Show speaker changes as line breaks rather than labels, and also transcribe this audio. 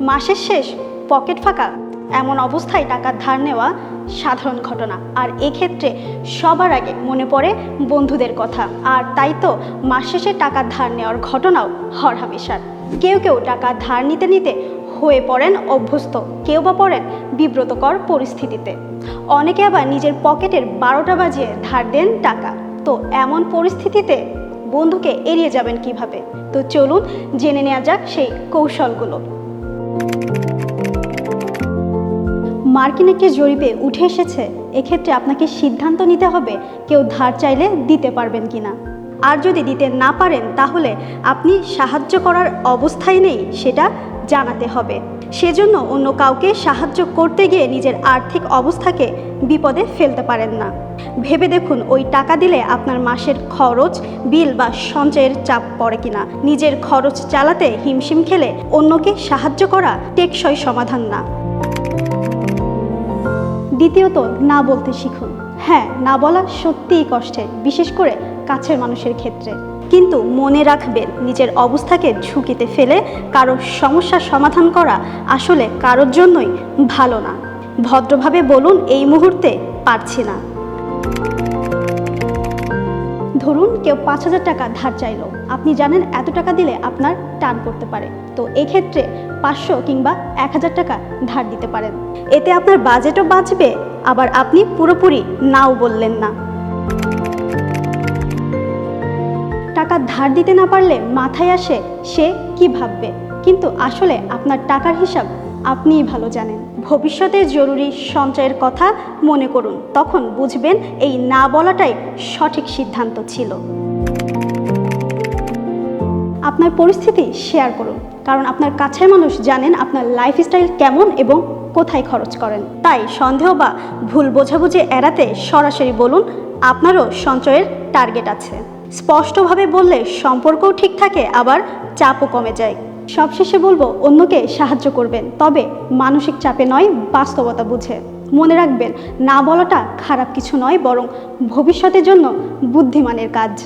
মাসের শেষ পকেট ফাঁকা এমন অবস্থায় টাকা ধার নেওয়া সাধারণ ঘটনা। আর এক্ষেত্রে সবার আগে মনে পড়ে বন্ধুদের কথা। আর তাই তো মাস শেষে টাকা ধার নেওয়ার ঘটনাও হরহামেশার। কেউ কেউ টাকা ধার নিতে নিতে হয়ে পড়েন অভ্যস্ত, কেউ বা পড়েন বিব্রতকর পরিস্থিতিতে। অনেকে আবার নিজের পকেটের বারোটা বাজিয়ে ধার দেন টাকা। তো এমন পরিস্থিতিতে বন্ধুকে এড়িয়ে যাবেন কীভাবে? তো চলুন জেনে নেওয়া যাক সেই কৌশলগুলো। মার্কিন একটি জরিপে উঠে এসেছে, এক্ষেত্রে আপনাকে সিদ্ধান্ত নিতে হবে কেউ ধার চাইলে দিতে পারবেন কিনা। আর যদি দিতে না পারেন, তাহলে আপনি সাহায্য করার অবস্থায় নেই, সেটা জানাতে হবে। সেজন্য অন্য কাউকে সাহায্য করতে গিয়ে নিজের আর্থিক অবস্থাকে বিপদে ফেলতে পারেন না। ভেবে দেখুন ওই টাকা দিলে আপনার মাসের খরচ, বিল বা সঞ্চয়ের চাপ পড়ে কিনা। নিজের খরচ চালাতে হিমশিম খেলে অন্যকে সাহায্য করা টেকসই সমাধান না। দ্বিতীয়ত, না বলতে শিখুন। হ্যাঁ না বলা সত্যিই কষ্টের বিশেষ করে কাছের মানুষের ক্ষেত্রে। কিন্তু মনে রাখবেন, নিজের অবস্থাকে ঝুঁকিতে ফেলে কারোর সমস্যার সমাধান করা আসলে কারোর জন্যই ভালো না। ভদ্রভাবে বলুন, এই মুহূর্তে পারছি না। ধরুন কেউ পাঁচ হাজার টাকা ধার চাইলো। আপনি জানেন এত টাকা দিলে আপনার টান করতে পারে। তো এক্ষেত্রে পাঁচশো কিংবা এক হাজার টাকা ধার দিতে পারেন। এতে আপনার বাজেটও বাঁচবে, আবার আপনি পুরোপুরি নাও বললেন না। টাকা ধার দিতে না পারলে মাথায় আসে সে কি ভাববে। কিন্তু আসলে আপনার টাকার হিসাব আপনিই ভালো জানেন। ভবিষ্যতে জরুরি সঞ্চয়ের কথা মনে করুন, তখন বুঝবেন এই না বলাটাই সঠিক সিদ্ধান্ত ছিল। আপনার পরিস্থিতি শেয়ার করুন, কারণ আপনার কাছের মানুষ জানেন আপনার লাইফস্টাইল কেমন এবং কোথায় খরচ করেন। তাই সন্দেহ বা ভুল বোঝাবুঝি এড়াতে সরাসরি বলুন, আপনারও সঞ্চয়ের টার্গেট আছে। স্পষ্টভাবে বললে সম্পর্কও ঠিক থাকে, আবার চাপও কমে যায়। সবশেষে বলব, অন্যকে সাহায্য করবেন, তবে মানসিক চাপে নয়, বাস্তবতা বুঝে। মনে রাখবেন, না বলাটা খারাপ কিছু নয়, বরং ভবিষ্যতের জন্য বুদ্ধিমানের কাজ।